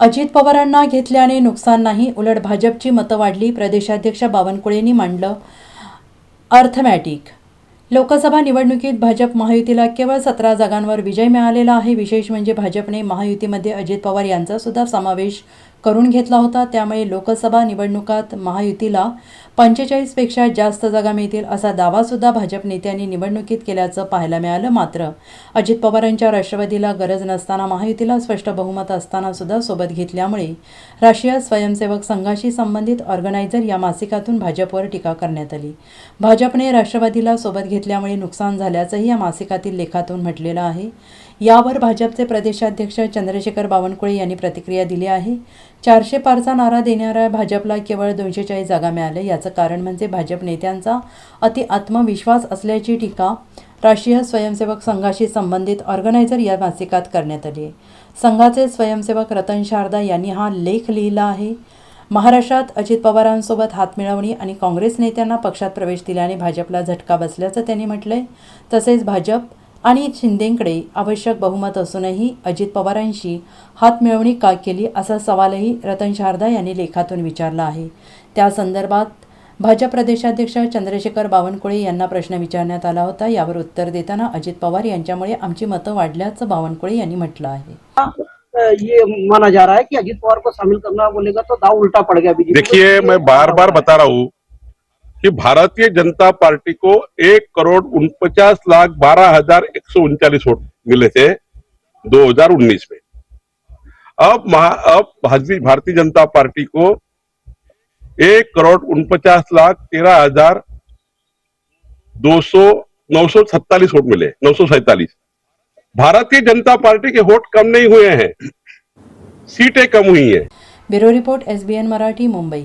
अजित पवारांना घेतल्याने नुकसान नाही उलट भाजपची मतं वाढली प्रदेशाध्यक्ष बावनकुळेंनी मांडलं अर्थमॅटिक. लोकसभा निवडणुकीत भाजप महायुतीला केवळ सतरा जागांवर विजय मिळालेला आहे विशेष म्हणजे भाजपने महायुतीमध्ये अजित पवार यांचा सुद्धा समावेश करून घेतला होता. त्यामुळे लोकसभा निवडणुकात महायुतीला पंचेचाळीसपेक्षा जास्त जागा मिळतील असा दावासुद्धा भाजप नेत्यांनी निवडणुकीत केल्याचं पाहायला मिळालं मात्र. अजित पवारांच्या राष्ट्रवादीला गरज नसताना महायुतीला स्पष्ट बहुमत असताना सुद्धा सोबत घेतल्यामुळे राष्ट्रीय स्वयंसेवक संघाशी संबंधित ऑर्गनायझर या मासिकातून भाजपवर टीका करण्यात आली. भाजपने राष्ट्रवादीला सोबत घेतल्यामुळे नुकसान झाल्याचंही या मासिकातील लेखातून म्हटलेलं आहे. यावर भाजपचे प्रदेशाध्यक्ष चंद्रशेखर बावनकुळे यांनी प्रतिक्रिया दिली आहे. चारशे पारचा नारा देणाऱ्या भाजपला केवळ दोनशे चाळीस जागा मिळाल्या. याचं कारण म्हणजे भाजप नेत्यांचा अति आत्मविश्वास असल्याची टीका राष्ट्रीय स्वयंसेवक संघाशी संबंधित ऑर्गनायझर या मासिकात करण्यात आली आहे. संघाचे स्वयंसेवक रतन शारदा यांनी हा लेख लिहिला आहे. महाराष्ट्रात अजित पवारांसोबत हातमिळवणी आणि काँग्रेस नेत्यांना पक्षात प्रवेश दिल्याने भाजपला झटका बसल्याचं त्यांनी म्हटलंय. तसेच भाजप आणि शिंदेंकडे आवश्यक बहुमत असूनही अजित पवारांशी हातमिळवणी का केली असा सवालही रतन शारदा यांनी लेखातून विचारला आहे. त्या संदर्भात भाजप प्रदेशाध्यक्ष चंद्रशेखर बावनकुळे यांना प्रश्न विचारण्यात आला होता. यावर उत्तर देताना अजित पवार यांच्यामुळे आमची मतं वाढल्याचं बावनकुळे यांनी म्हटलं आहे. ये माना जा रहा है कि अजीत पवार को शामिल करना बोलेगा तो दाव उल्टा पड़ गया। देखिए मैं बार बार बता रहा हूं कि भारतीय जनता पार्टी को एक करोड़ उनपचास लाख बारह हज़ार एक सौ उनचालीस वोट मिले थे 2019 में। अब महा, अब भारतीय जनता पार्टी को एक करोड़ उनपचास लाख तेरह हज़ार दो सौ, नौ सौ सत्तालीस वोट मिले, नौ सौ सैतालीस। भारतीय जनता पार्टी के वोट कम नहीं हुए हैं, सीटें कम हुई हैं। Bureau report S B N Marathi, Mumbai.